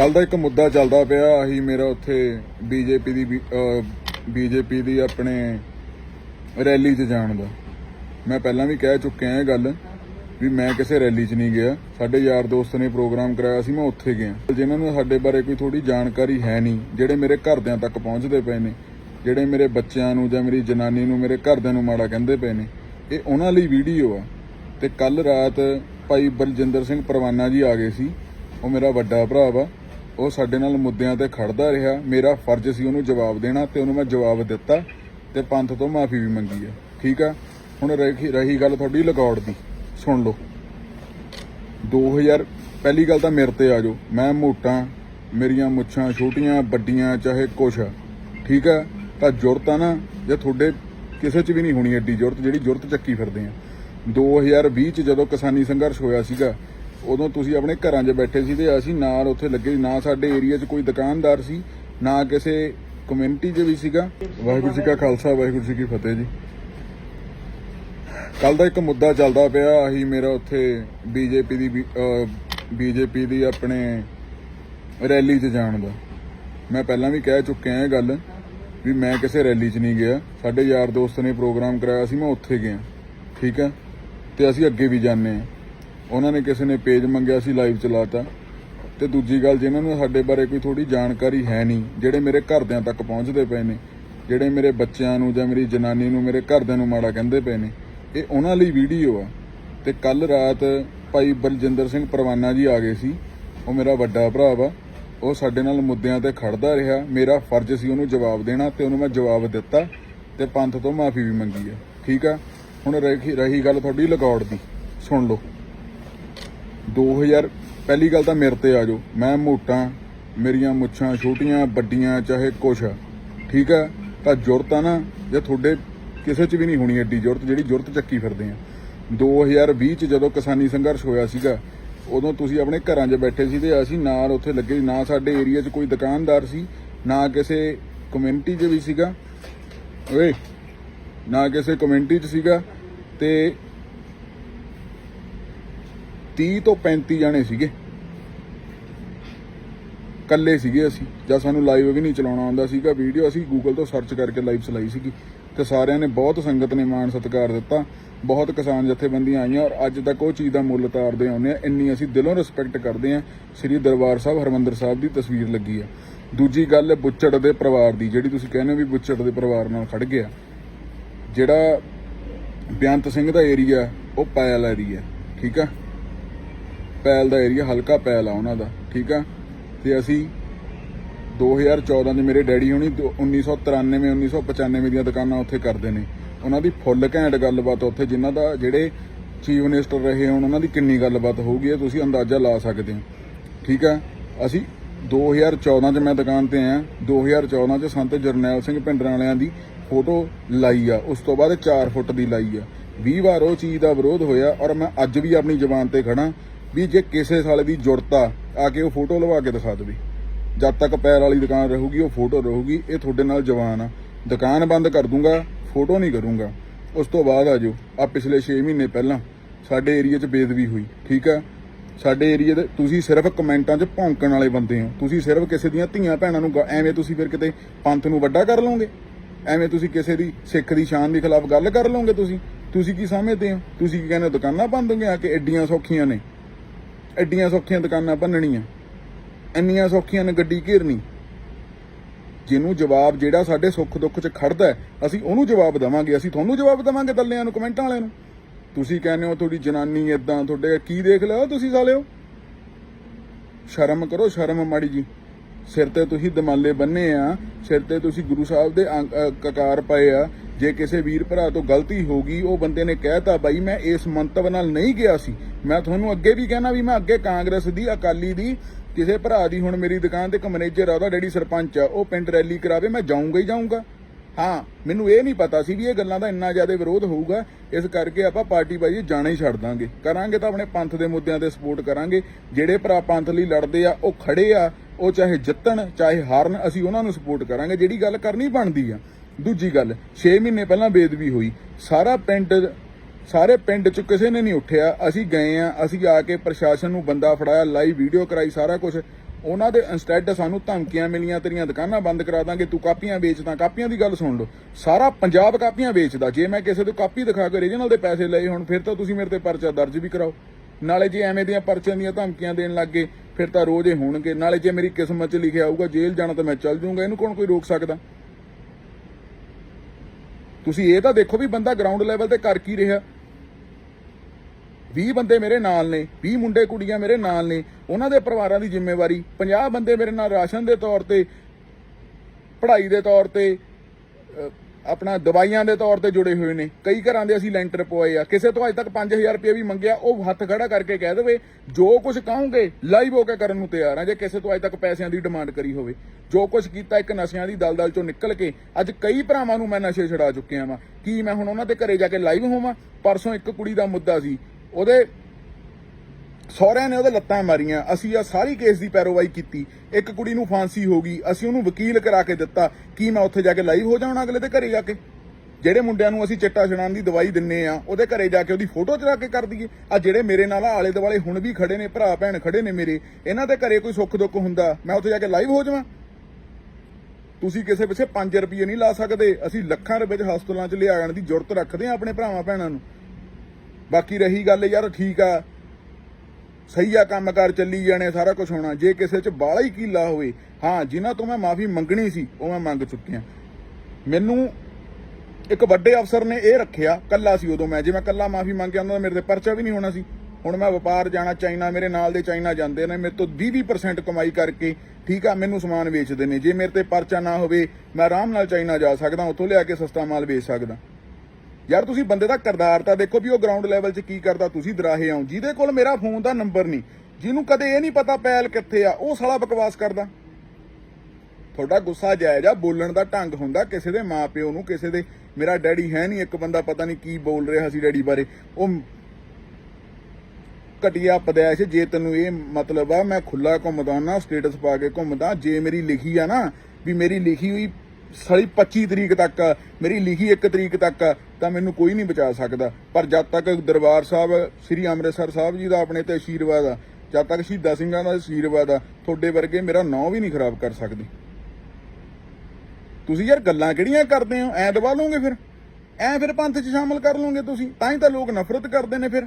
ਕੱਲ ਦਾ ਇੱਕ ਮੁੱਦਾ ਚੱਲਦਾ ਪਿਆ, ਆਹੀ ਮੇਰਾ ਉੱਥੇ ਬੀਜੇਪੀ ਦੀ ਬੀਜੇਪੀ ਦੀ ਆਪਣੇ ਰੈਲੀ 'ਚ ਜਾਣ ਦਾ। ਮੈਂ ਪਹਿਲਾਂ ਵੀ ਕਹਿ ਚੁੱਕਿਆ ਇਹ ਗੱਲ ਵੀ ਮੈਂ ਕਿਸੇ ਰੈਲੀ 'ਚ ਨਹੀਂ ਗਿਆ। ਸਾਡੇ ਯਾਰ ਦੋਸਤ ਨੇ ਪ੍ਰੋਗਰਾਮ ਕਰਾਇਆ ਸੀ, ਮੈਂ ਉੱਥੇ ਗਿਆ। ਜਿਨ੍ਹਾਂ ਨੂੰ ਸਾਡੇ ਬਾਰੇ ਕੋਈ ਥੋੜੀ ਜਾਣਕਾਰੀ ਹੈ ਨਹੀਂ, ਜਿਹੜੇ ਮੇਰੇ ਘਰਦਿਆਂ ਤੱਕ ਪਹੁੰਚਦੇ ਪਏ ਨੇ, ਜਿਹੜੇ ਮੇਰੇ ਬੱਚਿਆਂ ਨੂੰ ਜਾਂ ਮੇਰੀ ਜਨਾਨੀ ਨੂੰ, ਮੇਰੇ ਘਰਦਿਆਂ ਨੂੰ ਮਾੜਾ ਕਹਿੰਦੇ ਪਏ ਨੇ, ਇਹ ਉਹਨਾਂ ਲਈ ਵੀਡੀਓ ਆ। ਤੇ ਕੱਲ ਰਾਤ ਭਾਈ ਬਲਜਿੰਦਰ ਸਿੰਘ ਪਰਵਾਨਾ ਜੀ ਆ ਗਏ ਸੀ। ਉਹ ਮੇਰਾ ਵੱਡਾ ਭਰਾ ਵਾ। ਉਹ ਸਾਡੇ ਨਾਲ ਮੁੱਦਿਆਂ ਤੇ ਖੜਦਾ ਰਿਹਾ। ਮੇਰਾ ਫਰਜ਼ ਸੀ ਉਹਨੂੰ ਜਵਾਬ ਦੇਣਾ ਤੇ ਉਹਨੂੰ ਮੈਂ ਜਵਾਬ ਦਿੱਤਾ ਤੇ ਪੰਥ ਤੋਂ ਮਾਫੀ ਵੀ ਮੰਗੀ ਆ ਠੀਕ ਆ? ਹੁਣ ਰਹੀ ਰਹੀ ਗੱਲ ਤੁਹਾਡੀ ਲਗੌੜ ਦੀ। ਸੁਣ ਲਓ। 2000 ਪਹਿਲੀ ਗੱਲ ਤਾਂ ਮੇਰੇ ਤੇ ਆ ਜਾਓ। ਮੈਂ ਮੋਟਾ, ਮੇਰੀਆਂ ਮੁੱਛਾਂ ਛੋਟੀਆਂ, ਵੱਡੀਆਂ, ਚਾਹੇ ਕੁਛ ਆ। ਠੀਕ ਆ? ਤਾਂ ਜੁਰਤ ਆ ਨਾ, ਜੇ ਤੁਹਾਡੇ ਕਿਸੇ 'ਚ ਵੀ ਨਹੀਂ ਹੋਣੀ ਐਡੀ ਜੁਰਤ, ਜਿਹੜੀ ਜੁਰਤ ਚੱਕੀ ਫਿਰਦੇ ਆ। 2020 ਚ ਜਦੋਂ ਕਿਸਾਨੀ ਸੰਘਰਸ਼ ਹੋਇਆ ਸੀਗਾ ਉਦੋਂ ਤੁਸੀਂ ਆਪਣੇ ਘਰਾਂ 'ਚ ਬੈਠੇ ਸੀ ਤੇ ਅਸੀਂ ਨਾਲ ਉੱਥੇ ਲੱਗੇ ਨਾ ਸਾਡੇ ਏਰੀਆ 'ਚ ਕੋਈ ਦੁਕਾਨਦਾਰ ਸੀ, ਨਾ ਕਿਸੇ ਕਮਿਊਨਿਟੀ 'ਚ ਵੀ ਸੀਗਾ। ਵਾਹਿਗੁਰੂ ਜੀ ਕਾ ਖਾਲਸਾ, ਵਾਹਿਗੁਰੂ ਜੀ ਕੀ ਫਤਿਹ ਜੀ। ਕੱਲ ਦਾ ਇੱਕ ਮੁੱਦਾ ਚੱਲਦਾ ਪਿਆ ਆਹੀ ਮੇਰਾ ਉੱਥੇ ਬੀਜੇਪੀ ਦੀ ਬੀਜੇਪੀ ਦੀ ਆਪਣੇ ਰੈਲੀ 'ਚ ਜਾਣ ਦਾ। ਮੈਂ ਪਹਿਲਾਂ ਵੀ ਕਹਿ ਚੁੱਕਿਆ ਇਹ ਗੱਲ ਵੀ ਮੈਂ ਕਿਸੇ ਰੈਲੀ 'ਚ ਨਹੀਂ ਗਿਆ। ਸਾਡੇ ਯਾਰ ਦੋਸਤ ਨੇ ਪ੍ਰੋਗਰਾਮ ਕਰਾਇਆ ਸੀ, ਮੈਂ ਉੱਥੇ ਗਿਆ। ਠੀਕ ਹੈ? ਤੇ ਅਸੀਂ ਅੱਗੇ ਵੀ ਜਾਂਦੇ ਆ ਉਹਨਾਂ ਨੇ ਕਿਸੇ ਨੇ ਪੇਜ ਮੰਗਿਆ ਸੀ ਲਾਈਵ ਚਲਾਤਾ ਤੇ ਦੂਜੀ ਗੱਲ ਜਿਨ੍ਹਾਂ ਨੂੰ ਸਾਡੇ ਬਾਰੇ ਕੋਈ ਥੋੜੀ ਜਾਣਕਾਰੀ ਹੈ ਨਹੀਂ, ਜਿਹੜੇ ਮੇਰੇ ਘਰਦਿਆਂ ਤੱਕ ਪਹੁੰਚਦੇ ਪਏ ਨੇ, ਜਿਹੜੇ ਮੇਰੇ ਬੱਚਿਆਂ ਨੂੰ ਜਾਂ ਮੇਰੀ ਜਨਾਨੀ ਨੂੰ ਮੇਰੇ ਘਰਦਿਆਂ ਨੂੰ ਮਾੜਾ ਕਹਿੰਦੇ ਪਏ ਨੇ, ਇਹ ਉਹਨਾਂ ਲਈ ਵੀਡੀਓ ਆ। ਤੇ ਕੱਲ ਰਾਤ ਭਾਈ ਬਲਜਿੰਦਰ ਸਿੰਘ ਪਰਵਾਨਾ ਜੀ ਆ ਗਏ ਸੀ, ਉਹ ਮੇਰਾ ਵੱਡਾ ਭਰਾ ਵਾ, ਉਹ ਸਾਡੇ ਨਾਲ ਮੁੱਦਿਆਂ ਤੇ ਖੜਦਾ ਰਿਹਾ, ਮੇਰਾ ਫਰਜ਼ ਸੀ ਉਹਨੂੰ ਜਵਾਬ ਦੇਣਾ ਤੇ ਉਹਨੂੰ ਮੈਂ ਜਵਾਬ ਦਿੱਤਾ ਤੇ ਪੰਥ ਤੋਂ ਮਾਫੀ ਵੀ ਮੰਗੀ ਆ। ਠੀਕ ਆ? ਹੁਣ ਰਹੀ ਰਹੀ ਗੱਲ ਤੁਹਾਡੀ ਲਗੌੜ ਦੀ, ਸੁਣ ਲਓ। 2000 ਪਹਿਲੀ ਗੱਲ ਤਾਂ ਮੇਰੇ ਤੇ ਆ ਜਾਓ। ਮੈਂ ਮੋਟਾ, ਮੇਰੀਆਂ ਮੁੱਛਾਂ ਛੋਟੀਆਂ, ਵੱਡੀਆਂ, ਚਾਹੇ ਕੁਛ। ਆ ਠੀਕ ਆ ਤਾਂ ਜੁਰਤ ਆ ਨਾ, ਜੇ ਤੁਹਾਡੇ ਕਿਸੇ 'ਚ ਵੀ ਨਹੀਂ ਹੋਣੀ ਐਡੀ ਜੁਰਤ, ਜਿਹੜੀ ਜੁਰਤ ਚੱਕੀ ਫਿਰਦੇ ਆ। 2020 ਚ ਜਦੋਂ ਕਿਸਾਨੀ ਸੰਘਰਸ਼ ਹੋਇਆ ਸੀਗਾ, ਉਦੋਂ ਤੁਸੀਂ ਆਪਣੇ ਘਰਾਂ 'ਚ ਬੈਠੇ ਸੀ ਤੇ ਅਸੀਂ ਨਾਲ ਉੱਥੇ ਲੱਗੇ ਨਾ ਸਾਡੇ ਏਰੀਆ 'ਚ ਕੋਈ ਦੁਕਾਨਦਾਰ ਸੀ, ਨਾ ਕਿਸੇ ਕਮਿਊਨਿਟੀ 'ਚ ਵੀ ਸੀਗਾ। ਓਏ, ਨਾ ਕਿਸੇ ਕਮਿਊਨਿਟੀ 'ਚ ਸੀਗਾ ਤੇ 30 ਤੋਂ 35 ਜਾਣੇ ਸੀਗੇ। ਕੱਲੇ ਸੀਗੇ ਅਸੀਂ। ਜਦ ਸਾਨੂੰ ਲਾਈਵ ਵੀ ਨਹੀਂ ਚਲਾਉਣਾ ਆਉਂਦਾ ਸੀਗਾ। ਵੀਡੀਓ ਅਸੀਂ ਗੂਗਲ ਤੋਂ ਸਰਚ ਕਰਕੇ ਲਾਈਵ ਚਲਾਈ ਸੀਗੀ। ਤੇ ਸਾਰਿਆਂ ਨੇ ਬਹੁਤ ਸੰਗਤ ਨੇ ਮਾਣ ਸਤਿਕਾਰ ਦਿੱਤਾ। ਬਹੁਤ ਕਿਸਾਨ ਜਥੇਬੰਦੀਆਂ ਆਈਆਂ ਔਰ ਅੱਜ ਤੱਕ ਉਹ ਚੀਜ਼ ਦਾ ਮੁੱਲ ਤਾਰਦੇ ਆਉਂਦੇ ਆ। ਇੰਨੀ ਅਸੀਂ ਦਿਲੋਂ ਰਿਸਪੈਕਟ ਕਰਦੇ ਆ। ਸ੍ਰੀ ਦਰਬਾਰ ਸਾਹਿਬ, ਹਰਮੰਦਰ ਸਾਹਿਬ ਦੀ ਤਸਵੀਰ ਲੱਗੀ ਆ। ਦੂਜੀ ਗੱਲ ਬੁੱਚੜ ਦੇ ਪਰਿਵਾਰ ਦੀ, ਜਿਹੜੀ ਤੁਸੀਂ ਕਹਿੰਦੇ ਹੋ ਵੀ ਬੁੱਚੜ ਦੇ ਪਰਿਵਾਰ ਨਾਲ ਖੜ ਗਿਆ। ਜਿਹੜਾ ਬੇਅੰਤ ਸਿੰਘ ਦਾ ਏਰੀਆ ਉਹ ਪਾਇਲ ਏਰੀਆ ਠੀਕ ਆ? ਪੈਲ ਦਾ ਏਰੀਆ ਹਲਕਾ ਪੈਲ ਆ ਉਹਨਾਂ ਦਾ, ਠੀਕ ਆ? ਤੇ ਅਸੀਂ 2014 ਚ ਮੇਰੇ ਡੈਡੀ ਹੋਣੀ ਦੋ- 1993 1995 ਦੀਆਂ ਦੁਕਾਨਾਂ ਉੱਥੇ ਕਰਦੇ ਨੇ। ਉਹਨਾਂ ਦੀ ਫੁੱਲ ਘੈਂਟ ਗੱਲਬਾਤ ਉੱਥੇ, ਜਿਨ੍ਹਾਂ ਦਾ ਜਿਹੜੇ ਚੀਫ ਮਿਨਿਸਟਰ ਰਹੇ ਹੋਣ, ਉਹਨਾਂ ਦੀ ਕਿੰਨੀ ਗੱਲਬਾਤ ਹੋਊਗੀ, ਇਹ ਤੁਸੀਂ ਅੰਦਾਜ਼ਾ ਲਾ ਸਕਦੇ ਹੋ। ਠੀਕ ਆ? ਅਸੀਂ 2014 ਚ ਮੈਂ ਦੁਕਾਨ ਤੇ ਆਇਆ 2014 ਚ ਸੰਤ ਜਰਨੈਲ ਸਿੰਘ ਪਿੰਡਰਾਂ ਵਾਲਿਆਂ ਦੀ ਫੋਟੋ ਲਾਈ ਆ, ਉਸ ਤੋਂ ਬਾਅਦ 4 ਫੁੱਟ ਦੀ ਲਾਈ ਆ। 20 ਵਾਰ ਉਹ ਚੀਜ਼ ਦਾ ਵਿਰੋਧ ਹੋਇਆ ਔਰ ਮੈਂ ਅੱਜ ਵੀ ਆਪਣੀ ਜ਼ੁਬਾਨ ਤੇ ਖੜਾ ਵੀ ਜੇ ਕਿਸੇ ਸਾਲੇ ਦੀ ਜੁਰਤ ਆ ਕੇ ਉਹ ਫੋਟੋ ਲਵਾ ਕੇ ਦਿਖਾ ਦੇਵੇ। ਜਦ ਤੱਕ ਪੈਰ ਵਾਲੀ ਦੁਕਾਨ ਰਹੂਗੀ ਉਹ ਫੋਟੋ ਰਹੂਗੀ ਇਹ ਤੁਹਾਡੇ ਨਾਲ ਜਵਾਨ ਆ। ਦੁਕਾਨ ਬੰਦ ਕਰ ਦੂੰਗਾ ਫੋਟੋ ਨਹੀਂ ਕਰੂੰਗਾ। ਉਸ ਤੋਂ ਬਾਅਦ ਆ ਜਾਓ। ਆ ਪਿਛਲੇ 6 ਮਹੀਨੇ ਪਹਿਲਾਂ ਸਾਡੇ ਏਰੀਆ 'ਚ ਬੇਦਬੀ ਹੋਈ ਠੀਕ ਆ? ਸਾਡੇ ਏਰੀਆ ਦੇ ਤੁਸੀਂ ਸਿਰਫ ਕਮੈਂਟਾਂ 'ਚ ਭੌਂਕਣ ਵਾਲੇ ਬੰਦੇ ਹੋ। ਤੁਸੀਂ ਸਿਰਫ ਕਿਸੇ ਦੀਆਂ ਧੀਆਂ ਭੈਣਾਂ ਨੂੰ ਐਵੇਂ ਤੁਸੀਂ ਫਿਰ ਕਿਤੇ ਪੰਥ ਨੂੰ ਵੱਡਾ ਕਰ ਲਓਗੇ? ਐਵੇਂ ਤੁਸੀਂ ਕਿਸੇ ਦੀ ਸਿੱਖ ਦੀ ਸ਼ਾਨ ਦੇ ਖਿਲਾਫ ਗੱਲ ਕਰ ਲਓਗੇ ਤੁਸੀਂ? ਤੁਸੀਂ ਕੀ ਸਮਝਦੇ ਹੋ? ਤੁਸੀਂ ਕੀ ਕਹਿੰਦੇ ਹੋ, ਦੁਕਾਨਾਂ ਬੰਦ ਹੋਈਆਂ ਕਿ ਐਡੀਆਂ ਸੌਖੀਆਂ ਨੇ? ਐਡੀਆਂ ਸੌਖੀਆਂ ਦੁਕਾਨਾਂ ਭੰਨਣੀਆਂ। ਇੰਨੀਆਂ ਸੌਖੀਆਂ ਨੇ ਗੱਡੀ ਘੇਰਨੀ। ਜਿਹਨੂੰ ਜਵਾਬ ਜਿਹੜਾ ਸਾਡੇ ਸੁੱਖ ਦੁੱਖ 'ਚ ਖੜਦਾ ਅਸੀਂ ਉਹਨੂੰ ਜਵਾਬ ਦੇਵਾਂਗੇ, ਅਸੀਂ ਤੁਹਾਨੂੰ ਜਵਾਬ ਦੇਵਾਂਗੇ ਦੱਲਿਆਂ ਨੂੰ, ਕਮੈਂਟਾਂ ਵਾਲਿਆਂ ਨੂੰ। ਤੁਸੀਂ ਕਹਿੰਦੇ ਹੋ ਤੁਹਾਡੀ ਜਨਾਨੀ ਇਦਾਂ ਤੁਹਾਡੇ ਕੀ ਦੇਖ ਲਿਆ ਤੁਸੀਂ ਸਾਲਿਓ? ਸ਼ਰਮ ਕਰੋ, ਸ਼ਰਮ ਮਾੜੀ ਜੀ। ਸਿਰ ਤੇ ਤੁਸੀਂ ਦਮਾਲੇ ਬੰਨੇ ਆ, ਸਿਰ ਤੇ ਤੁਸੀਂ ਗੁਰੂ ਸਾਹਿਬ ਦੇ ਕਕਾਰ ਪਏ ਆ ਜੇ ਕਿਸੇ ਵੀਰ ਭਰਾ ਤੋਂ ਗਲਤੀ ਹੋ ਗਈ, ਉਹ ਬੰਦੇ ਨੇ ਕਹਿਤਾ, ਬਾਈ, ਮੈਂ ਇਸ ਮੰਤਵ ਨਾਲ ਨਹੀਂ ਗਿਆ ਸੀ। ਮੈਂ ਤੁਹਾਨੂੰ ਅੱਗੇ ਵੀ ਕਹਿਣਾ ਵੀ ਮੈਂ ਅੱਗੇ ਕਾਂਗਰਸ ਦੀ, ਅਕਾਲੀ ਦੀ, ਕਿਸੇ ਭਰਾ ਦੀ ਹੁਣ ਮੇਰੀ ਦੁਕਾਨ ਤੇ ਇੱਕ ਮੈਨੇਜਰ ਆ, ਉਹਦਾ ਡੈਡੀ ਸਰਪੰਚ ਆ, ਉਹ ਪਿੰਡ ਰੈਲੀ ਕਰਾਵੇ, ਮੈਂ ਜਾਊਂਗਾ ਹੀ ਜਾਊਂਗਾ। ਹਾਂ, ਮੈਨੂੰ ਇਹ ਨਹੀਂ ਪਤਾ ਸੀ ਵੀ ਇਹ ਗੱਲਾਂ ਦਾ ਇੰਨਾ ਜ਼ਿਆਦਾ ਵਿਰੋਧ ਹੋਊਗਾ। ਇਸ ਕਰਕੇ ਆਪਾਂ ਪਾਰਟੀ ਬਾਜੀ ਜਾਣਾ ਹੀ ਛੱਡ ਦਾਂਗੇ। ਕਰਾਂਗੇ ਤਾਂ ਆਪਣੇ ਪੰਥ ਦੇ ਮੁੱਦਿਆਂ ਤੇ ਸਪੋਰਟ ਕਰਾਂਗੇ। ਜਿਹੜੇ ਭਰਾ ਪੰਥ ਲਈ ਲੜਦੇ ਆ, ਉਹ ਖੜੇ ਆ, ਉਹ ਚਾਹੇ ਜਿੱਤਣ, ਚਾਹੇ ਹਾਰਨ, ਅਸੀਂ ਉਹਨਾਂ ਨੂੰ ਸਪੋਰਟ ਕਰਾਂਗੇ। ਜਿਹੜੀ ਗੱਲ ਕਰਨੀ ਬਣਦੀ ਆ ਦੂਜੀ ਗੱਲ 6 ਮਹੀਨੇ ਪਹਿਲਾਂ ਬੇਦਬੀ ਹੋਈ। ਸਾਰਾ ਪਿੰਡ, ਸਾਰੇ ਪਿੰਡ ਚ ਕਿਸੇ ਨੇ ਨਹੀਂ ਉੱਠਿਆ। ਅਸੀਂ ਗਏ ਆ, ਅਸੀਂ ਆ ਕੇ ਪ੍ਰਸ਼ਾਸਨ ਨੂੰ ਬੰਦਾ ਫੜਾਇਆ ਲਾਈਵ ਵੀਡੀਓ ਕਰਾਈ, ਸਾਰਾ ਕੁਝ ਉਹਨਾਂ ਦੇ ਇੰਸਟੈਡ ਸਾਨੂੰ ਧਮਕੀਆਂ ਮਿਲੀਆਂ, ਤੇਰੀਆਂ ਦੁਕਾਨਾਂ ਬੰਦ ਕਰਾ ਦਾਂਗੇ, ਤੂੰ ਕਾਪੀਆਂ ਵੇਚਦਾ, ਕਾਪੀਆਂ ਦੀ ਗੱਲ ਸੁਣ ਲਓ। ਸਾਰਾ ਪੰਜਾਬ ਕਾਪੀਆਂ ਵੇਚਦਾ, ਜੇ ਮੈਂ ਕਿਸੇ ਤੋਂ ਕਾਪੀ ਦਿਖਾ ਕੇ ਓਰੀਜਨਲ ਦੇ ਪੈਸੇ ਲਏ ਹੁਣ, ਫਿਰ ਤਾਂ ਤੁਸੀਂ ਮੇਰੇ ਤੇ ਪਰਚਾ ਦਰਜ ਵੀ ਕਰਾਓ। ਨਾਲੇ ਜੇ ਐਵੇਂ ਦੀਆਂ ਪਰਚਿਆਂ ਦੀਆਂ ਧਮਕੀਆਂ ਦੇਣ ਲੱਗ ਗਏ, ਫਿਰ ਤਾਂ ਰੋਜ਼ ਇਹ ਹੋਣਗੇ। ਨਾਲੇ ਜੇ ਮੇਰੀ ਕਿਸਮਤ 'ਚ ਲਿਖਿਆ ਆਊਗਾ ਜੇਲ੍ਹ ਜਾਣਾ ਤਾਂ ਮੈਂ ਚੱਲ ਜਾਊਂਗਾ ਇਹਨੂੰ ਕੌਣ ਕੋਈ ਰੋਕ ਸਕਦਾ? ਤੁਸੀਂ ਇਹ ਤਾਂ ਦੇਖੋ ਵੀ ਬੰਦਾ ਗਰਾਊਂਡ ਲੈਵਲ ਤੇ ਕਰ ਕੀ ਰਿਹਾ। 20 ਬੰਦੇ ਮੇਰੇ ਨਾਲ ਨੇ 20 ਮੁੰਡੇ ਕੁੜੀਆਂ ਮੇਰੇ ਨਾਲ ਨੇ, ਉਹਨਾਂ ਦੇ ਪਰਿਵਾਰਾਂ ਦੀ ਜ਼ਿੰਮੇਵਾਰੀ 50 ਬੰਦੇ ਮੇਰੇ ਨਾਲ ਰਾਸ਼ਨ ਦੇ ਤੌਰ ਤੇ, ਪੜ੍ਹਾਈ ਦੇ ਤੌਰ ਤੇ ਆਪਣਾ ਦਵਾਈਆਂ ਦੇ ਤੌਰ ਤੇ ਜੁੜੇ ਹੋਏ ਨੇ। ਕਈ ਘਰਾਂ ਦੇ ਅਸੀਂ ਲੈਂਟਰ ਪਵਾਏ ਆ। ਕਿਸੇ ਤੋਂ ਅਜੇ ਤੱਕ 5000 ਰੁਪਏ ਵੀ ਮੰਗਿਆ, ਉਹ ਹੱਥ ਖੜਾ ਕਰਕੇ ਕਹਿ ਦੇਵੇ, ਜੋ ਕੁਝ ਕਹੋਗੇ ਲਾਈਵ ਹੋ ਕੇ ਕਰਨ ਨੂੰ ਤਿਆਰ ਆ, ਜੇ ਕਿਸੇ ਤੋਂ ਅਜੇ ਤੱਕ ਪੈਸਿਆਂ ਦੀ ਡਿਮਾਂਡ ਕਰੀ ਹੋਵੇ। ਜੋ ਕੁਝ ਕੀਤਾ ਇੱਕ ਨਸ਼ਿਆਂ ਦੀ ਦਲਦਲ ਚੋਂ ਨਿਕਲ ਕੇ, ਅੱਜ ਕਈ ਭਰਾਵਾਂ ਨੂੰ ਮੈਂ ਨਸ਼ੇ ਛਡਾ ਚੁੱਕਿਆ ਵਾਂ। ਕੀ ਮੈਂ ਹੁਣ ਉਹਨਾਂ ਦੇ ਘਰੇ ਜਾ ਕੇ ਲਾਈਵ ਹੋਵਾਂ? ਪਰਸੋਂ ਇੱਕ ਕੁੜੀ ਦਾ ਮੁੱਦਾ ਸੀ। ਉਹਦੇ ਸਹੁਰਿਆਂ ਨੇ ਉਹਦੇ ਲੱਤਾਂ ਮਾਰੀਆਂ। ਅਸੀਂ ਆ ਸਾਰੀ ਕੇਸ ਦੀ ਪੈਰੋਵਾਈ ਕੀਤੀ। ਇੱਕ ਕੁੜੀ ਨੂੰ ਫਾਂਸੀ ਹੋ ਗਈ। ਅਸੀਂ ਉਹਨੂੰ ਵਕੀਲ ਕਰਾ ਕੇ ਦਿੱਤਾ। ਕੀ ਮੈਂ ਉੱਥੇ ਜਾ ਕੇ ਲਾਈਵ ਹੋ ਜਾਣਾ ਅਗਲੇ ਦੇ ਘਰੇ ਜਾ ਕੇ? ਜਿਹੜੇ ਮੁੰਡਿਆਂ ਨੂੰ ਅਸੀਂ ਚਿੱਟਾ ਛਡਾਉਣ ਦੀ ਦਵਾਈ ਦਿੰਨੇ ਆ, ਉਹਦੇ ਘਰੇ ਜਾ ਕੇ ਉਹਦੀ ਫੋਟੋ ਚੜਾ ਕੇ ਕਰ ਦਈਏ। ਆ ਜਿਹੜੇ ਮੇਰੇ ਨਾਲ ਆਲੇ ਦੁਆਲੇ ਹੁਣ ਵੀ ਖੜੇ ਨੇ, ਭਰਾ ਭੈਣ ਖੜੇ ਨੇ ਮੇਰੇ, ਇਹਨਾਂ ਦੇ ਘਰੇ ਕੋਈ ਸੁੱਖ ਦੁੱਖ ਹੁੰਦਾ? ਮੈਂ ਉੱਥੇ ਜਾ ਕੇ ਲਾਈਵ ਹੋ ਜਾਵਾਂ? ਤੁਸੀਂ ਕਿਸੇ ਪਿੱਛੇ 5 ਰੁਪਏ ਨਹੀਂ ਲਾ ਸਕਦੇ। ਅਸੀਂ ਲੱਖਾਂ ਰੁਪਏ ਚ ਹਸਪਤਾਲਾਂ ਚ ਲਿਆਉਣ ਦੀ ਜ਼ਰੂਰਤ ਰੱਖਦੇ ਆ ਆਪਣੇ ਭਰਾਵਾਂ ਭੈਣਾਂ ਨੂੰ। ਬਾਕੀ ਰਹੀ ਗੱਲ ਯਾਰ ਠੀਕ ਆ। ਸਹੀ ਆ ਕੰਮਕਾਰ ਚੱਲੀ ਜਾਣੇ, ਸਾਰਾ ਕੁਝ ਹੋਣਾ। ਜੇ ਕਿਸੇ ਚ ਬਾਲਾ ਹੀ ਕੀਲਾ ਹੋਵੇ, ਹਾਂ, ਜਿਨ੍ਹਾਂ ਤੋਂ ਮੈਂ ਮਾਫੀ ਮੰਗਣੀ ਸੀ, ਉਹ ਮੈਂ ਮੰਗ ਚੁੱਕਿਆ। ਮੈਨੂੰ ਇੱਕ ਵੱਡੇ ਅਫਸਰ ਨੇ ਇਹ ਰੱਖਿਆ, ਕੱਲਾ ਸੀ ਉਦੋਂ ਮੈਂ। ਜੇ ਮੈਂ ਕੱਲਾ ਮਾਫੀ ਮੰਗਿਆ, ਉਹਨਾਂ ਦਾ ਮੇਰੇ ਤੇ ਪਰਚਾ ਵੀ ਨਹੀਂ ਹੋਣਾ ਸੀ। ਹੁਣ ਮੈਂ ਵਪਾਰ ਜਾਣਾ, ਚਾਈਨਾ, ਮੇਰੇ ਨਾਲ ਦੇ ਚਾਈਨਾ ਜਾਂਦੇ ਨੇ, ਮੇਰੇ ਤੋਂ 20-20% ਕਮਾਈ ਕਰਕੇ, ਠੀਕ ਆ, ਮੈਨੂੰ ਸਮਾਨ ਵੇਚਦੇ ਨੇ। ਜੇ ਮੇਰੇ ਤੇ ਪਰਚਾ ਨਾ ਹੋਵੇ, ਮੈਂ ਆਰਾਮ ਨਾਲ ਚਾਈਨਾ ਜਾ ਸਕਦਾ, ਉੱਥੋਂ ਲਿਆ ਕੇ ਸਸਤਾ ਮਾਲ ਵੇਚ ਸਕਦਾ। ਯਾਰ ਤੁਸੀਂ ਬੰਦੇ ਦਾ ਕਰਦਾਰ ਤਾਂ ਦੇਖੋ ਵੀ ਉਹ ਗਰਾਊਂਡ ਲੈਵਲ 'ਚ ਕੀ ਕਰਦਾ, ਤੁਸੀਂ ਦਰਾਹੇ ਆਓ ਜਿਹਦੇ ਕੋਲ ਮੇਰਾ ਫੋਨ ਦਾ ਨੰਬਰ ਨਹੀਂ, ਜਿਹਨੂੰ ਕਦੇ ਇਹ ਨਹੀਂ ਪਤਾ ਪੈਲ ਕਿੱਥੇ ਆ, ਉਹ ਸਾਲਾ ਬਕਵਾਸ ਕਰਦਾ। ਤੁਹਾਡਾ ਗੁੱਸਾ ਜਾਇਜ਼ ਆ, ਬੋਲਣ ਦਾ ਢੰਗ ਹੁੰਦਾ ਕਿਸੇ ਦੇ ਮਾਪਿਓ ਨੂੰ, ਕਿਸੇ ਦੇ, ਮੇਰਾ ਡੈਡੀ ਹੈ ਨਹੀਂ, ਇੱਕ ਬੰਦਾ ਪਤਾ ਨਹੀਂ ਕੀ ਬੋਲ ਰਿਹਾ ਸੀ ਡੈਡੀ ਬਾਰੇ। ਉਹ ਘਟਿਆ ਪਦੈਸ਼, ਜੇ ਤੈਨੂੰ ਇਹ ਮਤਲਬ ਆ, ਮੈਂ ਖੁੱਲਾ ਘੁੰਮਦਾ ਨਾ ਸਟੇਟਸ ਪਾ ਕੇ ਘੁੰਮਦਾ, ਜੇ ਮੇਰੀ ਲਿਖੀ ਆ ਨਾ, ਵੀ ਮੇਰੀ ਲਿਖੀ ਹੋਈ ਸਾਲੀ 25 ਤਰੀਕ ਤੱਕ ਆ, ਮੇਰੀ ਲਿਖੀ 1 ਤਰੀਕ ਤੱਕ ਆ, ਤਾਂ ਮੈਨੂੰ ਕੋਈ ਨਹੀਂ ਬਚਾ ਸਕਦਾ। ਪਰ ਜਦ ਤੱਕ ਦਰਬਾਰ ਸਾਹਿਬ ਸ੍ਰੀ ਅੰਮ੍ਰਿਤਸਰ ਸਾਹਿਬ ਜੀ ਦਾ ਆਪਣੇ ਤੇ ਆਸ਼ੀਰਵਾਦ ਆ ਜਦ ਤੱਕ ਸ਼ਹੀਦਾਂ ਸਿੰਘਾਂ ਦਾ ਆਸ਼ੀਰਵਾਦ ਆ ਤੁਹਾਡੇ ਵਰਗੇ ਮੇਰਾ ਨਾਂ ਵੀ ਨਹੀਂ ਖਰਾਬ ਕਰ ਸਕਦੇ। ਤੁਸੀਂ ਯਾਰ ਗੱਲਾਂ ਕਿਹੜੀਆਂ ਕਰਦੇ ਹੋ? ਐ ਦਬਾ ਲਓਗੇ ਫਿਰ? ਐ ਫਿਰ ਪੰਥ 'ਚ ਸ਼ਾਮਲ ਕਰ ਲਓਗੇ ਤੁਸੀਂ? ਤਾਂ ਹੀ ਤਾਂ ਲੋਕ ਨਫ਼ਰਤ ਕਰਦੇ ਨੇ ਫਿਰ।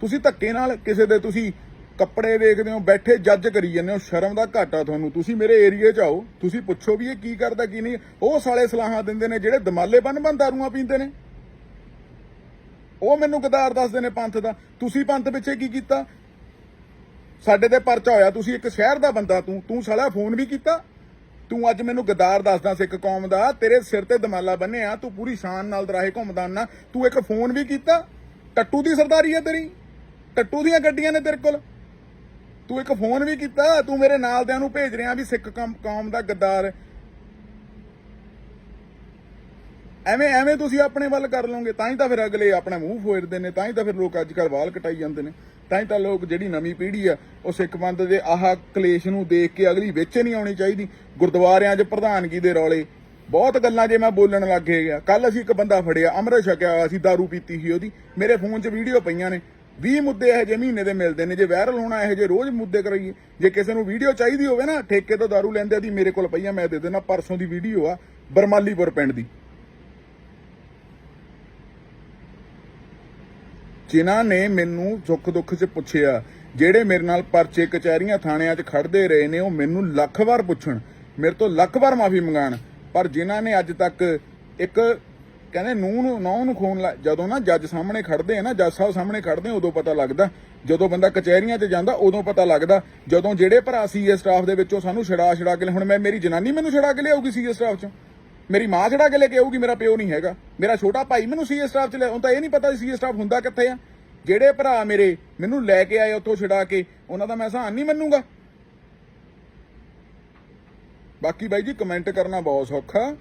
ਤੁਸੀਂ ਧੱਕੇ ਨਾਲ ਕਿਸੇ ਦੇ ਤੁਸੀਂ ਕੱਪੜੇ ਦੇਖਦੇ ਹੋ, ਬੈਠੇ ਜੱਜ ਕਰੀ ਜਾਂਦੇ ਹੋ, ਸ਼ਰਮ ਦਾ ਘਾਟਾ ਤੁਹਾਨੂੰ। ਤੁਸੀਂ ਮੇਰੇ ਏਰੀਏ 'ਚ ਆਓ, ਤੁਸੀਂ ਪੁੱਛੋ ਵੀ ਇਹ ਕੀ ਕਰਦਾ, ਕੀ ਨਹੀਂ। ਉਹ ਸਾਲੇ ਸਲਾਹਾਂ ਦਿੰਦੇ ਨੇ ਜਿਹੜੇ ਦਮਾਲੇ ਬੰਨ ਬੰਨ ਦਾਰੂਆਂ ਪੀਂਦੇ ਨੇ। ਉਹ ਮੈਨੂੰ ਗਦਾਰ ਦੱਸਦੇ ਨੇ ਪੰਥ ਦਾ। ਤੁਸੀਂ ਪੰਥ ਪਿੱਛੇ ਕੀ ਕੀਤਾ? ਸਾਡੇ ਤੇ ਪਰਚਾ ਹੋਇਆ, ਤੁਸੀਂ ਇੱਕ ਸ਼ਹਿਰ ਦਾ ਬੰਦਾ, ਤੂੰ ਤੂੰ ਸਾਲਾ ਫੋਨ ਵੀ ਕੀਤਾ। ਤੂੰ ਅੱਜ ਮੈਨੂੰ ਗਦਾਰ ਦੱਸਦਾ, ਸਿੱਖ ਕੌਮ ਦਾ। ਤੇਰੇ ਸਿਰ ਤੇ ਦਮਾਲਾ ਬੰਨਿਆ, ਤੂੰ ਪੂਰੀ ਸ਼ਾਨ ਨਾਲ ਦਰਾਹੇ ਘੁੰਮਦਾ ਨਾ ਤੂੰ ਇੱਕ ਫੋਨ ਵੀ ਕੀਤਾ। ਟੱਟੂ ਦੀ ਸਰਦਾਰੀ ਹੈ ਤੇਰੀ। ਟੱਟੂ ਦੀਆਂ ਗੱਡੀਆਂ ਨੇ ਤੇਰੇ ਕੋਲ। ਤੂੰ ਇੱਕ ਫੋਨ ਵੀ ਕੀਤਾ, ਤੂੰ ਮੇਰੇ ਨਾਲ ਦਿਆਂ ਨੂੰ ਭੇਜ ਰਿਹਾ ਵੀ ਸਿੱਖ ਕੌਮ ਦਾ ਗੱਦਾਰ। ਐਵੇਂ ਐਵੇਂ ਤੁਸੀਂ ਆਪਣੇ ਵੱਲ ਕਰ ਲਓਗੇ, ਤਾਂ ਹੀ ਤਾਂ ਫਿਰ ਅਗਲੇ ਆਪਣਾ ਮੂੰਹ ਫੋੜਦੇ ਨੇ, ਤਾਂ ਹੀ ਤਾਂ ਫਿਰ ਲੋਕ ਅੱਜ ਕੱਲ੍ਹ ਵਾਲ ਕਟਾਈ ਜਾਂਦੇ ਨੇ। ਤਾਂ ਹੀ ਤਾਂ ਲੋਕ ਜਿਹੜੀ ਨਵੀਂ ਪੀੜ੍ਹੀ ਆ, ਉਹ ਸਿੱਖ ਪੰਥ ਦੇ ਆਹ ਕਲੇਸ਼ ਨੂੰ ਦੇਖ ਕੇ ਅਗਲੀ ਵਿੱਚ ਨਹੀਂ ਆਉਣੀ ਚਾਹੀਦੀ। ਗੁਰਦੁਆਰਿਆਂ 'ਚ ਪ੍ਰਧਾਨਗੀ ਦੇ ਰੌਲੇ। ਬਹੁਤ ਗੱਲਾਂ ਜੇ ਮੈਂ ਬੋਲਣ ਲੱਗ ਗਿਆ। ਕੱਲ ਅਸੀਂ ਇੱਕ ਬੰਦਾ ਫੜਿਆ, ਅੰਮ੍ਰਿਤ ਛਕਿਆ ਹੋਇਆ ਸੀ दारू ਪੀਤੀ ਸੀ ਉਹਦੀ। ਮੇਰੇ ਫੋਨ 'ਚ ਵੀਡੀਓ ਪਈਆਂ ਨੇ। 20 ਮੁੱਦੇ ਇਹੋ ਜਿਹੇ ਮਹੀਨੇ ਦੇ ਮਿਲਦੇ ਨੇ, ਜੇ ਵਾਇਰਲ ਹੋਣਾ ਇਹੋ ਜਿਹੇ ਰੋਜ਼ ਮੁੱਦੇ ਕਰਾਈਏ, ਜੇ ਕਿਸੇ ਨੂੰ ਵੀਡੀਓ ਚਾਹੀਦੀ ਹੋਵੇ ਨਾ, ਠੇਕੇ ਤੋਂ दारू ਲੈਂਦੇ ਦੀ, ਮੇਰੇ ਕੋਲ ਪਈਆਂ ਮੈਂ ਦੇ ਦੇਣਾ ਪਰਸੋਂ ਦੀ ਵੀਡੀਓ ਆ, ਬਰਮਾਲੀਪੁਰ ਪਿੰਡ ਦੀ। ਜਿਨ੍ਹਾਂ ਨੇ ਮੈਨੂੰ ਸੁੱਖ ਦੁੱਖ 'ਚ ਪੁੱਛਿਆ, ਜਿਹੜੇ ਮੇਰੇ ਨਾਲ ਪਰਚੇ ਕਚਹਿਰੀਆਂ ਥਾਣਿਆਂ 'ਚ ਖੜਦੇ ਰਹੇ ਨੇ, ਉਹ ਮੈਨੂੰ ਲੱਖ ਵਾਰ ਪੁੱਛਣ, ਮੇਰੇ ਤੋਂ ਲੱਖ ਵਾਰ ਮਾਫੀ ਮੰਗਾਣ, ਪਰ ਜਿਨ੍ਹਾਂ ਨੇ ਅੱਜ ਤੱਕ ਇੱਕ ਕਹਿੰਦੇ ਨੂੰਹ ਨੂੰ ਨੌ ਨੂੰ ਖੂਨ ਲਾ- ਜਦੋਂ ਨਾ ਜੱਜ ਸਾਹਮਣੇ ਖੜਦੇ ਆ ਨਾ, ਜੱਜ ਸਾਹਿਬ ਸਾਹਮਣੇ ਖੜਦੇ ਆ, ਉਦੋਂ ਪਤਾ ਲੱਗਦਾ। ਜਦੋਂ ਬੰਦਾ ਕਚਹਿਰੀਆਂ 'ਚ ਜਾਂਦਾ, ਉਦੋਂ ਪਤਾ ਲੱਗਦਾ। ਜਦੋਂ ਜਿਹੜੇ ਭਰਾ ਸੀਏ ਸਟਾਫ ਦੇ ਵਿੱਚੋਂ ਸਾਨੂੰ ਛੜਾ ਛੜਾ ਕੇ ਲਿਆ- ਹੁਣ ਮੈਂ, ਮੇਰੀ ਜਨਾਨੀ ਮੈਨੂੰ ਛੜਾ ਕੇ ਲਿਆਊਗੀ ਸੀਏ ਸਟਾਫ 'ਚੋਂ? ਮੇਰੀ ਮਾਂ ਛੜਾ ਕੇ ਲੈ ਕੇ ਆਊਗੀ, ਮੇਰਾ ਪਿਓ ਨਹੀਂ ਹੈਗਾ। ਮੇਰਾ ਛੋਟਾ ਭਾਈ ਮੈਨੂੰ ਸੀਏ ਸਟਾਫ 'ਚ ਲੈ, ਹੁਣ ਤਾਂ ਇਹ ਨਹੀਂ ਪਤਾ ਸੀਏ ਸਟਾਫ ਹੁੰਦਾ ਕਿੱਥੇ ਆ। ਜਿਹੜੇ ਭਰਾ ਮੇਰੇ ਮੈਨੂੰ ਲੈ ਕੇ ਆਏ ਉੱਥੋਂ ਛਡਾ ਕੇ, ਉਹਨਾਂ ਦਾ ਮੈਂ ਸਹਾਨ ਨਹੀਂ ਮੰਨੂਗਾ। ਬਾਕੀ ਬਾਈ ਜੀ ਕਮੈਂਟ ਕਰਨਾ ਬਹੁਤ ਸੌਖਾ।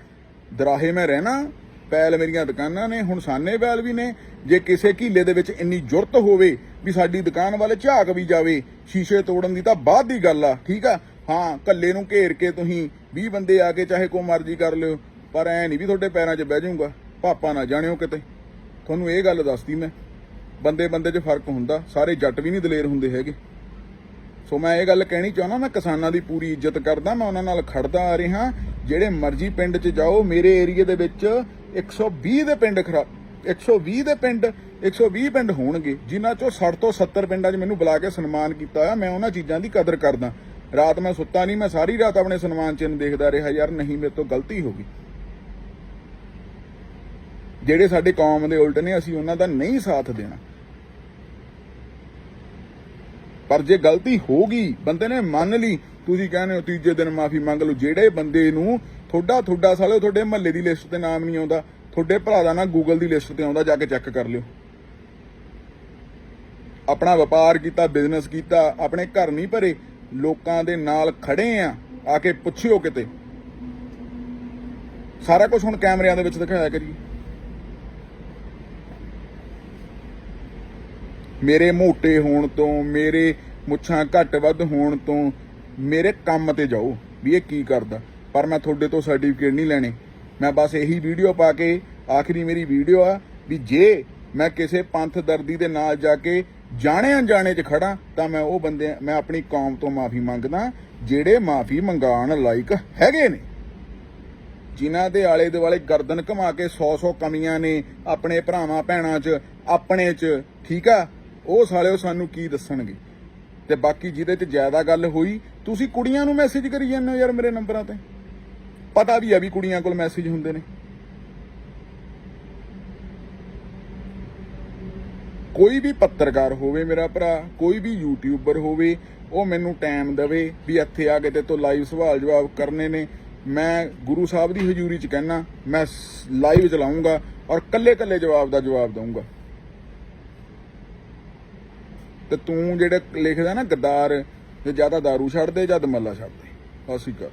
ਦਰਾਹੇ ਮੈਂ ਰਹਿਣਾ ਪੈਲ ਮੇਰੀਆਂ ਦੁਕਾਨਾਂ ਨੇ, ਹੁਣ ਸਾਨੇ ਪੈਲ ਵੀ ਨੇ। ਜੇ ਕਿਸੇ ਘੀਲੇ ਦੇ ਵਿੱਚ ਇੰਨੀ ਜੁਰਤ ਹੋਵੇ ਵੀ ਸਾਡੀ ਦੁਕਾਨ ਵਾਲੇ ਝਾਕ ਵੀ ਜਾਵੇ, ਸ਼ੀਸ਼ੇ ਤੋੜਨ ਦੀ ਤਾਂ ਬਾਅਦ ਦੀ ਗੱਲ ਆ, ਠੀਕ ਆ? ਹਾਂ, ਕੱਲੇ ਨੂੰ ਘੇਰ ਕੇ ਤੁਸੀਂ 20 ਬੰਦੇ ਆ ਕੇ ਚਾਹੇ ਕੋ ਮਰਜ਼ੀ ਕਰ ਲਿਓ, ਪਰ ਐ ਨਹੀਂ ਵੀ ਤੁਹਾਡੇ ਪੈਰਾਂ 'ਚ ਬਹਿ ਜਾਊਗਾ। ਪਾਪਾ ਨਾ ਜਾਣਿਓ ਕਿਤੇ। ਤੁਹਾਨੂੰ ਇਹ ਗੱਲ ਦੱਸਦੀ ਮੈਂ ਬੰਦੇ ਬੰਦੇ 'ਚ ਫ਼ਰਕ ਹੁੰਦਾ, ਸਾਰੇ ਜੱਟ ਵੀ ਨਹੀਂ ਦਲੇਰ ਹੁੰਦੇ ਹੈਗੇ। ਸੋ ਮੈਂ ਇਹ ਗੱਲ ਕਹਿਣੀ ਚਾਹੁੰਦਾ, ਮੈਂ ਕਿਸਾਨਾਂ ਦੀ ਪੂਰੀ ਇੱਜ਼ਤ ਕਰਦਾ, ਮੈਂ ਉਹਨਾਂ ਨਾਲ ਖੜਦਾ ਆ ਰਿਹਾ, ਜਿਹੜੇ ਮਰਜ਼ੀ ਪਿੰਡ 'ਚ ਜਾਓ, ਮੇਰੇ ਏਰੀਏ ਦੇ ਵਿੱਚ 120 ਦੇ ਪਿੰਡ ਖਰਾ 120 ਦੇ ਪਿੰਡ 120 ਪਿੰਡ ਹੋਣਗੇ, ਜਿਨ੍ਹਾਂ ਚੋਂ 60 ਤੋਂ 70 ਪਿੰਡਾਂ 'ਚ ਮੈਨੂੰ ਬੁਲਾ ਕੇ ਸਨਮਾਨ ਕੀਤਾ ਆ ਮੈਂ ਉਹਨਾਂ ਚੀਜ਼ਾਂ ਦੀ ਕਦਰ ਕਰਦਾ। ਰਾਤ ਮੈਂ ਸੁੱਤਾ ਨਹੀਂ, ਮੈਂ ਸਾਰੀ ਰਾਤ ਆਪਣੇ ਸਨਮਾਨ ਚਿੰਨ੍ਹ ਦੇਖਦਾ ਰਿਹਾ, ਯਾਰ ਨਹੀਂ, ਮੇਰੇ ਤੋਂ ਗਲਤੀ ਹੋ ਗਈ। ਜਿਹੜੇ ਸਾਡੇ ਕੌਮ ਦੇ ਉਲਟ ਨੇ, ਅਸੀਂ ਉਹਨਾਂ ਦਾ ਨਹੀਂ ਸਾਥ ਦੇਣਾ। ਪਰ ਜੇ ਗਲਤੀ ਹੋ ਗਈ, ਬੰਦੇ ਨੇ ਮੰਨ ਲਈ, ਤੁਸੀਂ ਕਹਿੰਦੇ ਹੋ ਤੀਜੇ ਦਿਨ ਮਾਫੀ ਮੰਗ ਲਓ, ਜਿਹੜੇ ਬੰਦੇ ਨੂੰ ਤੁਹਾਡਾ ਤੁਹਾਡਾ ਸਾਲੇ ਤੁਹਾਡੇ ਮਹੱਲੇ ਦੀ ਲਿਸਟ ਤੇ ਨਾਮ ਨਹੀਂ ਆਉਂਦਾ। ਤੁਹਾਡੇ ਭਰਾ ਦਾ ਨਾ ਗੂਗਲ ਦੀ ਲਿਸਟ ਤੇ ਆਉਂਦਾ, ਜਾ ਕੇ ਚੈੱਕ ਕਰ ਲਿਓ। ਆਪਣਾ ਵਪਾਰ ਕੀਤਾ ਬਿਜ਼ਨਸ ਕੀਤਾ, ਆਪਣੇ ਘਰ ਨਹੀਂ ਭਰੇ, ਲੋਕਾਂ ਦੇ ਨਾਲ ਖੜੇ ਆ ਆ ਕੇ ਪੁੱਛਿਓ ਕਿਤੇ। ਸਾਰਾ ਕੁਝ ਹੁਣ ਕੈਮਰਿਆਂ ਦੇ ਵਿੱਚ ਦਿਖਾਇਆ ਕਰੀਏ। ਮੇਰੇ ਮੋਟੇ ਹੋਣ ਤੋਂ, ਮੇਰੇ ਮੁੱਛਾਂ ਘੱਟ ਵੱਧ ਹੋਣ ਤੋਂ, ਮੇਰੇ ਕੰਮ ਤੇ ਜਾਓ, ਵੀ ਇਹ ਕੀ ਕਰਦਾ। ਪਰ ਮੈਂ ਤੁਹਾਡੇ ਤੋਂ ਸਰਟੀਫਿਕੇਟ ਨਹੀਂ ਲੈਣੇ। ਮੈਂ ਬਸ ਇਹੀ ਵੀਡੀਓ ਪਾ ਕੇ ਆਖਰੀ ਮੇਰੀ ਵੀਡੀਓ ਆ ਵੀ ਜੇ ਮੈਂ ਕਿਸੇ ਪੰਥ ਦਰਦੀ ਦੇ ਨਾਲ ਜਾ ਕੇ ਜਾਣੇ ਅਣਜਾਣੇ 'ਚ ਖੜਾ, ਤਾਂ ਮੈਂ ਉਹ ਬੰਦੇ, ਮੈਂ ਆਪਣੀ ਕੌਮ ਤੋਂ ਮਾਫੀ ਮੰਗਦਾ, ਜਿਹੜੇ ਮਾਫੀ ਮੰਗਾਣ ਲਾਇਕ ਹੈਗੇ ਨੇ। ਜਿਨ੍ਹਾਂ ਦੇ ਆਲੇ ਦੁਆਲੇ ਗਰਦਨ ਘੁਮਾ ਕੇ 100-100 ਕਮੀਆਂ ਨੇ ਆਪਣੇ ਭਰਾਵਾਂ ਭੈਣਾਂ 'ਚ, ਆਪਣੇ 'ਚ, ਠੀਕ ਆ? ਉਹ ਸਾਲਿਓ ਸਾਨੂੰ ਕੀ ਦੱਸਣਗੇ? ਤੇ ਬਾਕੀ ਜਿਹਦੇ 'ਚ ਜ਼ਿਆਦਾ ਗੱਲ ਹੋਈ, ਤੁਸੀਂ ਕੁੜੀਆਂ ਨੂੰ ਮੈਸੇਜ ਕਰੀ ਜਾਂਦੇ ਹੋ ਯਾਰ ਮੇਰੇ ਨੰਬਰਾਂ ਤੇ। ਪਤਾ ਵੀ ਆ ਵੀ ਕੁੜੀਆਂ ਕੋਲ ਮੈਸੇਜ ਹੁੰਦੇ ਨੇ। ਕੋਈ ਵੀ ਪੱਤਰਕਾਰ ਹੋਵੇ ਮੇਰਾ ਭਰਾ, ਕੋਈ ਵੀ ਯੂਟਿਊਬਰ ਹੋਵੇ, ਉਹ ਮੈਨੂੰ ਟਾਈਮ ਦੇਵੇ ਵੀ ਇੱਥੇ ਆ ਕੇ ਤੇ ਤੋਂ ਲਾਈਵ ਸਵਾਲ ਜਵਾਬ ਕਰਨੇ ਨੇ। ਮੈਂ ਗੁਰੂ ਸਾਹਿਬ ਦੀ ਹਜ਼ੂਰੀ 'ਚ ਕਹਿਣਾ ਮੈਂ ਲਾਈਵ ਚਲਾਉਂਗਾ ਔਰ ਕੱਲੇ ਕੱਲੇ ਜਵਾਬ ਦਾ ਜਵਾਬ ਦਊਂਗਾ। ਤੇ ਤੂੰ ਜਿਹੜੇ ਲਿਖਦਾ ਨਾ ਗੱਦਾਰ ਜੇ ਜ਼ਿਆਦਾ दारू ਛੱਡ ਦੇ ਜਾਂ ਦਮੱਲਾ ਛੱਡ ਦੇ ਅਸੀਂ ਕਰ